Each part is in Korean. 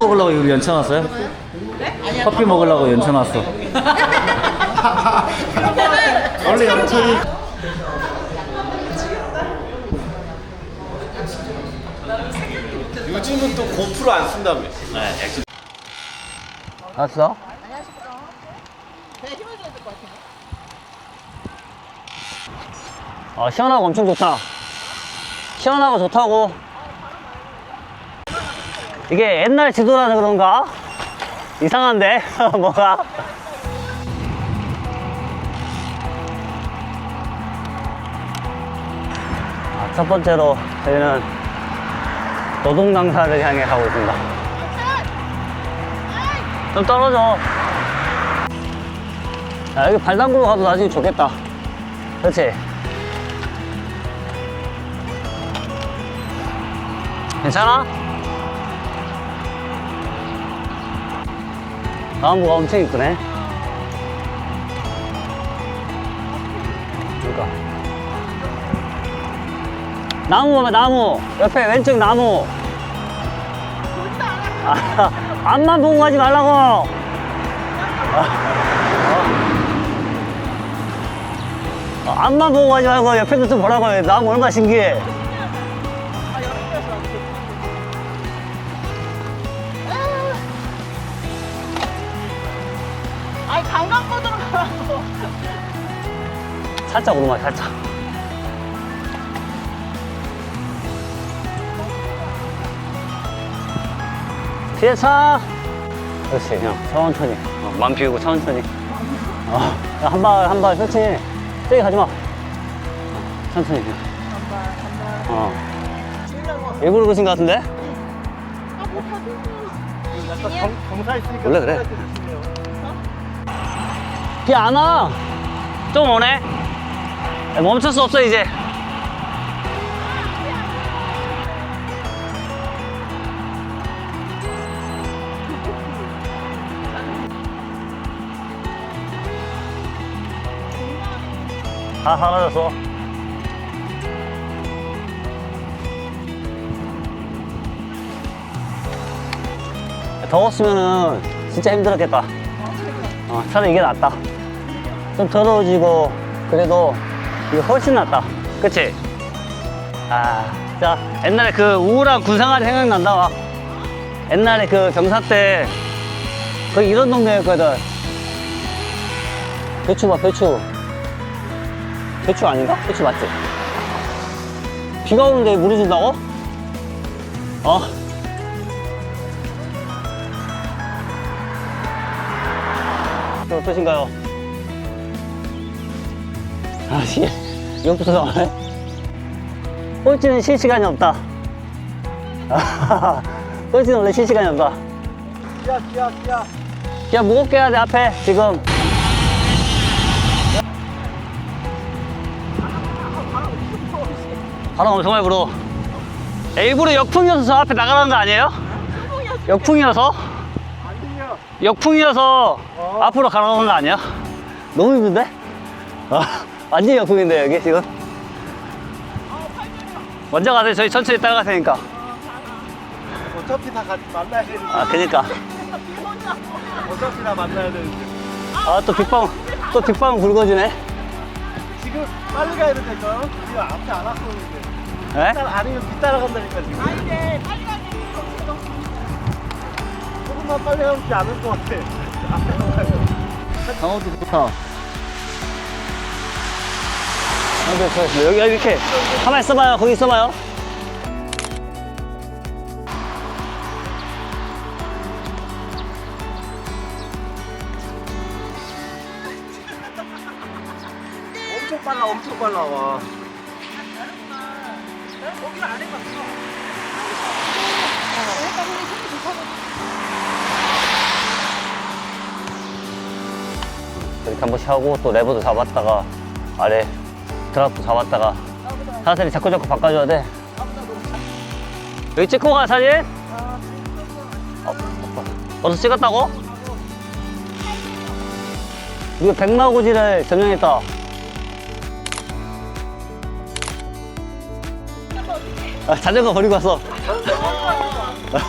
먹으려고 여기 연천 왔어요? 커피 먹으려고 연천 왔어. 원래 연천이 요즘은 또 고프로 안 쓴다며. 왔어? 아, 시원하고 엄청 좋다. 시원하고 좋다고. 이게 옛날 지도라서 그런가? 이상한데? 뭐가? 아, 첫 번째로 저희는 노동강사를 향해 가고 있습니다. 좀 떨어져. 야, 여기 발 담그고 가도 나중에 좋겠다. 그렇지? 괜찮아? 나무가 엄청 이쁘네. 그러니까. 나무 보면 나무. 옆에 왼쪽 나무. 아, 앞만 보고 가지 말라고. 어, 앞만 보고 가지 말고 옆에도 좀 보라고. 나무 얼마나 신기해. 살짝 오르막 살짝 뒤에 차 그렇지 그냥 천천히 어, 맘 비우고 천천히 어, 한발 한발 천천히 세게 가지마 어, 천천히 그냥 어. 일부러 그러신 것 같은데? 약간. 원래 그래. 비 안 와. 좀 오네. 야, 멈출 수 없어 이제. 다 사라졌어. 더웠으면은 진짜 힘들었겠다. 어, 차라리 이게 낫다. 좀 더러워지고, 그래도 이게 훨씬 낫다. 그치? 아, 자, 옛날에 그 우울한 군생활이 생각난다, 와. 옛날에 그 경사 때, 거기 이런 동네였거든. 배추 봐, 배추. 배추 아닌가? 배추 맞지? 비가 오는데 물이 준다고? 어. 또 어떠신가요? 아, 씨. 이것부터 나오네? 꼴찌는 쉴 시간이 없다. 꼴찌는 원래 쉴 시간이 없다. 끼야, 끼야, 끼야. 야, 무겁게 해야 돼, 앞에, 지금. 바람 엄청 많이 불어. 야, 일부러 역풍이어서 저 앞에 나가라는 거 아니에요? 역풍이어서? 역풍이어서 앞으로 가라는 거 아니야? 너무 힘든데? 아, 완전 역풍인데, 여기 지금? 먼저 가세요. 저희 천천히 따라갈 테니까. 어차피 다 같이 만나야 되는데. 아, 그니까. 어차피 다 만나야 되는데. 아, 또 빗방, 또 빗방 굵어지네. 지금 빨리 가야 된다니까. 지금 앞에 안 왔었는데. 에? 따라 아니면 뒤따라간다니까 지금. 아 이제 빨리 가는 게 없어. 조금만 빨리 가지 않을 것 같아. 가면. 강호도 좋다. 근데 저 여기 여기 이렇게 가만 있어봐요. 거기 있어봐요. 엄청 빨라, 엄청 빨라 와. 거기를 안 해봤어. 이렇게 한 번씩 하고 또 레버도 잡았다가 아래 드랍도 잡았다가 사슬이 자꾸 자꾸 바꿔줘야 돼. 여기 찍고 가 사진? 어, 벌써 찍었다고? 이거 백마고지를 점령했다. 아, 자전거 버리고 왔어. 자전거.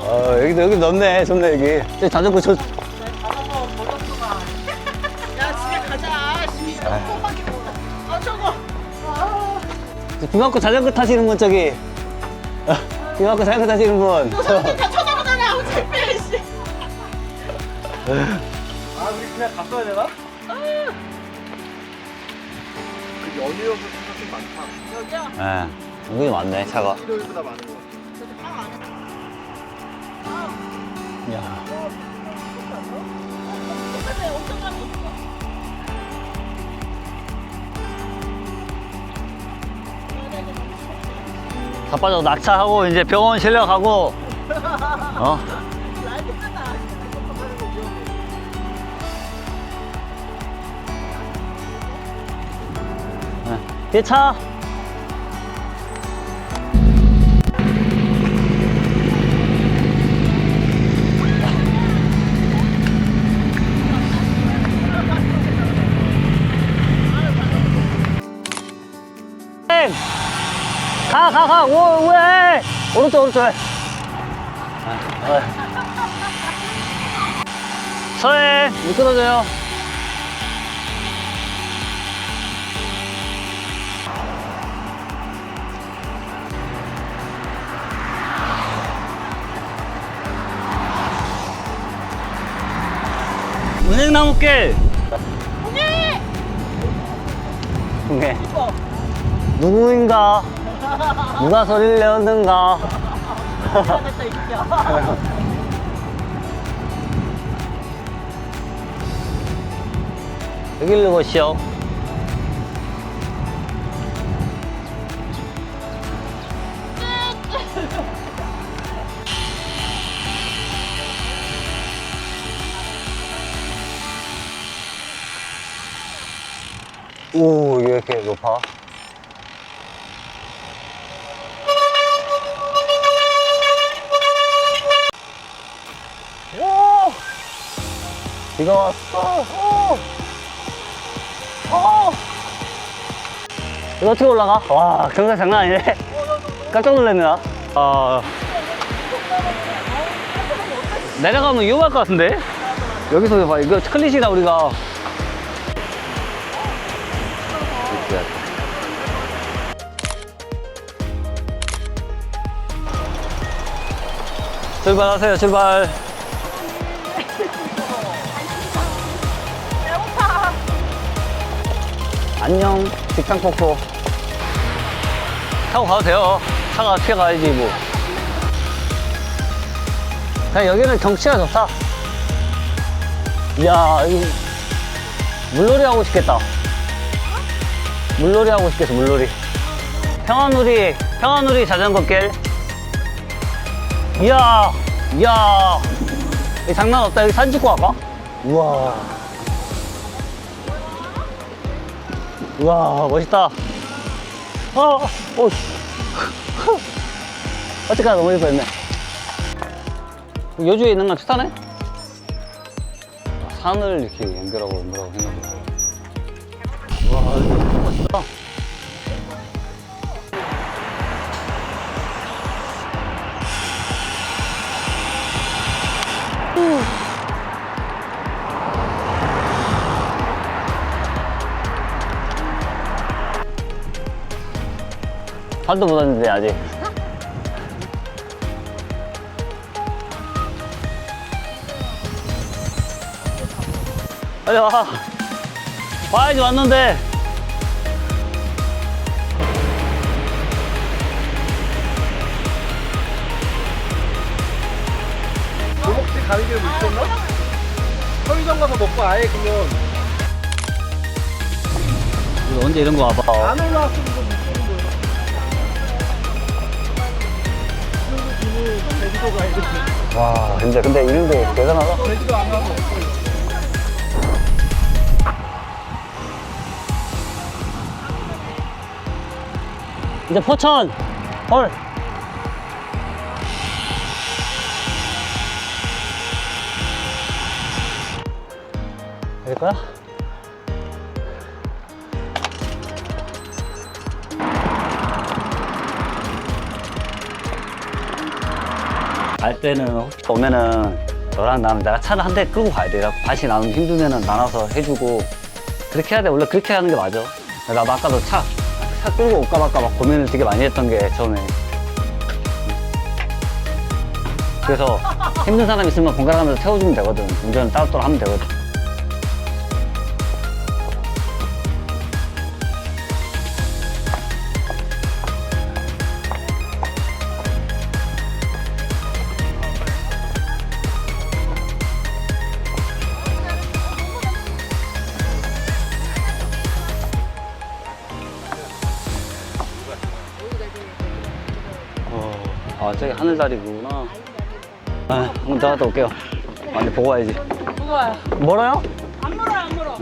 어, 여기도, 여기 넓네. 좋네, 여기. 저 자전거 저, 비 맞고 자전거 타시는 분, 저기. 어, 비 맞고 자전거 타시는 분. 사람들 다 쳐다보잖아. 아우 창피해 씨. 아 우리 그냥 갔어야 되나? 그 연휴여서 차가 좀 많다 여기야. 예. 은근히 많네, 차가. 일요일보다 많은 거 같아 저기 빵 안에. 야. 근데 엄청 잘먹 었어. 다 빠져 낙차하고 이제 병원 실려가고 어? 네. 차 가, 가, 가, 오, 왜? 오른쪽, 오른쪽. 아, 어. 서해, 미끄러져요. 은행나무길. 공예. 네. 누구인가? 누가 소리를 내었는가? 이겨. 여기를 보시오. 오, 이게 왜 이렇게 높아? 비가 왔어. 오! 어! 이거 어떻게 올라가? 와, 경사 장난 아니네. 깜짝 놀랐네, 나. 아. 내려가면 위험할 것 같은데? 여기서 봐, 이거 클릿이다, 우리가. 출발하세요, 출발. 안녕. 직장 폭포. 타고 가도 돼요. 차가 튀어가야지 뭐. 그냥 여기는 경치가 좋다. 이야 이 물놀이 하고 싶겠다. 물놀이 하고 싶겠어 물놀이. 평화놀이 평화놀이 자전거 길 이야 이야. 이 장난 없다. 여기 사진 찍고 갈까? 우와 우와 멋있다. 어, 오, 어떡하나 너무 예뻐했네. 여주에 있는 건 투타네? 산을 이렇게 연결하고 뭐라고 생각해 와 이거 멋있다 발도 못 왔는데 아직. 빨리 와. 와야지 왔는데. 가는 길을 못 쳤나? 편의점 가서 먹고 아예 그냥. 이거 언제 이런 거 와봐. 안 올라왔으면 제주도 가야 돼와 근데 근데 이런데 대단하다. 제주도 안 없어 이제 포천. 헐. 될 거야? 갈 때는 혹시 오면은 너랑 나는 내가 차를 한대 끌고 가야 돼. 다시 나누면 힘들면은 나눠서 해주고 그렇게 해야 돼. 원래 그렇게 하는 게 맞아. 나도 아까도 차, 차 끌고 올까 말까 막 고민을 되게 많이 했던 게 처음에. 그래서 힘든 사람 있으면 번갈아 가면서 태워주면 되거든. 운전은 따로따로 하면 되거든. 아, 저기 하늘다리구나. 아, 한번 들어갔다 올게요. 아, 근데 보고 와야지. 보고 와요. 멀어요? 안 물어, 안 물어.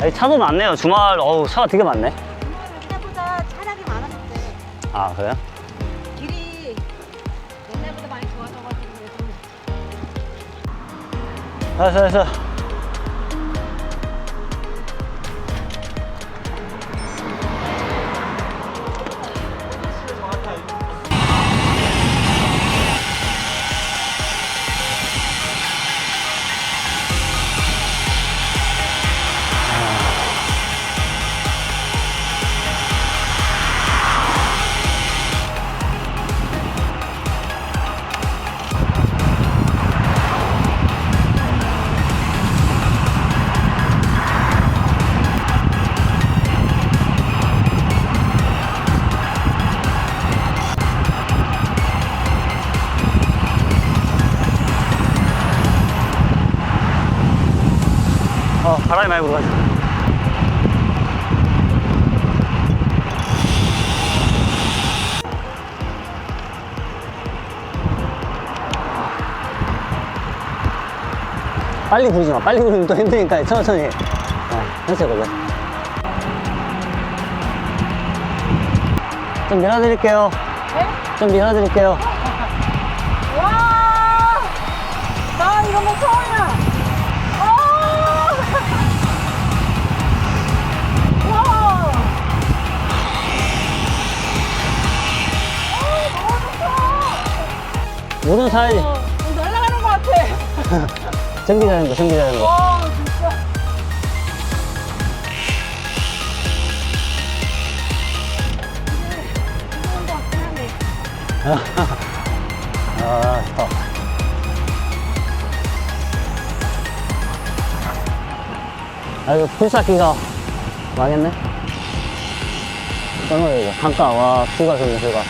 아니, 차도 많네요. 주말, 어우, 차가 되게 많네. 옛날보다 차량이 많아졌대. 아, 그래요? 길이 옛날보다 많이 좋아져가지고 알았어, 알았어. 많이 불어가지고. 빨리 부르지 마. 빨리 부르면 또 힘드니까 천천히. 어, 천천히 걸려. 좀 밀어드릴게요. 좀 밀어드릴게요. 물은 사야지. 어, 날아가는 것 같아. 전기 자전거, 전기 자전거. 와, 진짜. 무거운 거 같긴 한데. 아, 좋다. 아, 이거 풀쌓기가 망했네? 얼마야, 이거? 잠깐, 와, 수가, 수가, 수가.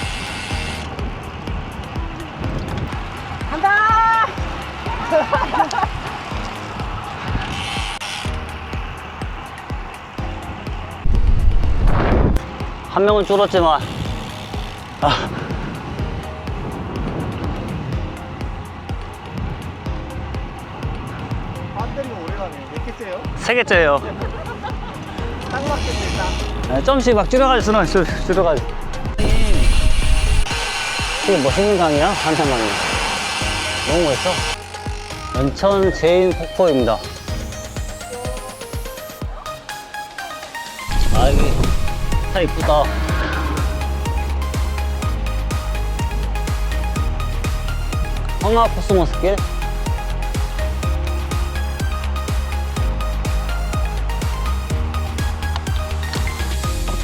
한 명은 줄었지만, 아, 배터리가 오래가네. 몇 개째요? 세 개째예요. 딱 맞겠네, 딱. 네, 점씩 막 줄여가지고, 줄, 줄여가지고. 이게 멋있는 강이야? 한산강이. 너무 멋있어. 연천 제인 폭포입니다. 차 이쁘다. 황하 코스모스 길?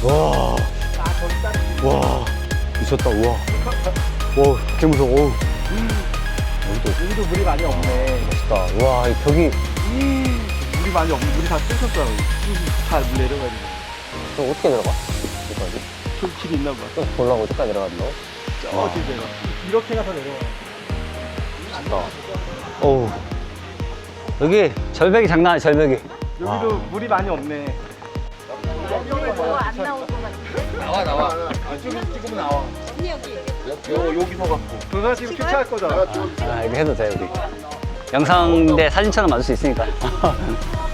와. 와. 미쳤다, 우와. 와, 개 무서워. 어우. 여기도 여기도 물이 많이 없네. 멋있다. 와, 이 벽이 물이 많이 없네. 물이 다 뚫렸어. 다물 내려가지고. 또 어떻게 들어가? 저 길이 있나 봐. 또 보려고 어디까지 내려간다고? 저기 내려. 이렇게 가서. 멋있다. 어우. 여기 절벽이 장난 아니야, 절벽이. 여기도 물이 많이 없네. 뭐안 나올 것 같은데. 나와, 나와. 아, 지금, 지금 나와. 언니 여기. 요, 여기서 갖고. 도사 지금 큐차할 거잖아. 아, 이거 해도 돼, 우리. 영상 대 사진처럼 만들 수 있으니까.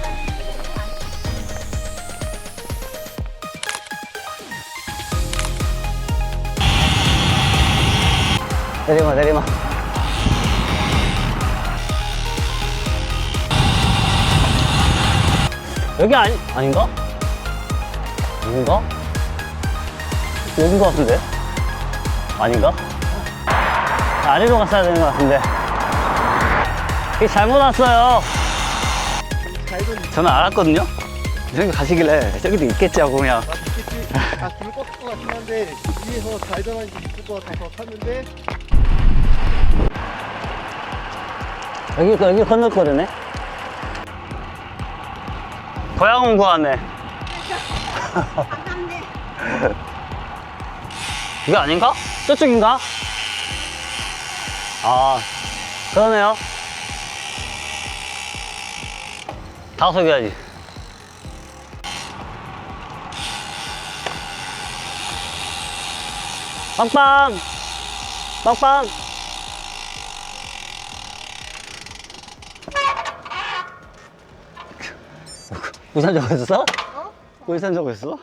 내리마, 내리마. 여기 아니, 아닌가? 여긴가? 여긴 것 같은데? 아닌가? 아래로 갔어야 되는 것 같은데. 이게 잘못 왔어요. 저는 알았거든요? 저기 가시길래 저기도 있겠지 하고 그냥. 있겠지. 아불 껐을 것 같긴 한데 위에서 잘전한 게 있을 것 같아서 탔는데 여기, 여기 건널 거라네? 고향 온 거 같네. 이거 아닌가? 저쪽인가? 아, 그러네요. 다 속여야지. 빵빵! 빵빵! 우산 적었어? 우산 적었어?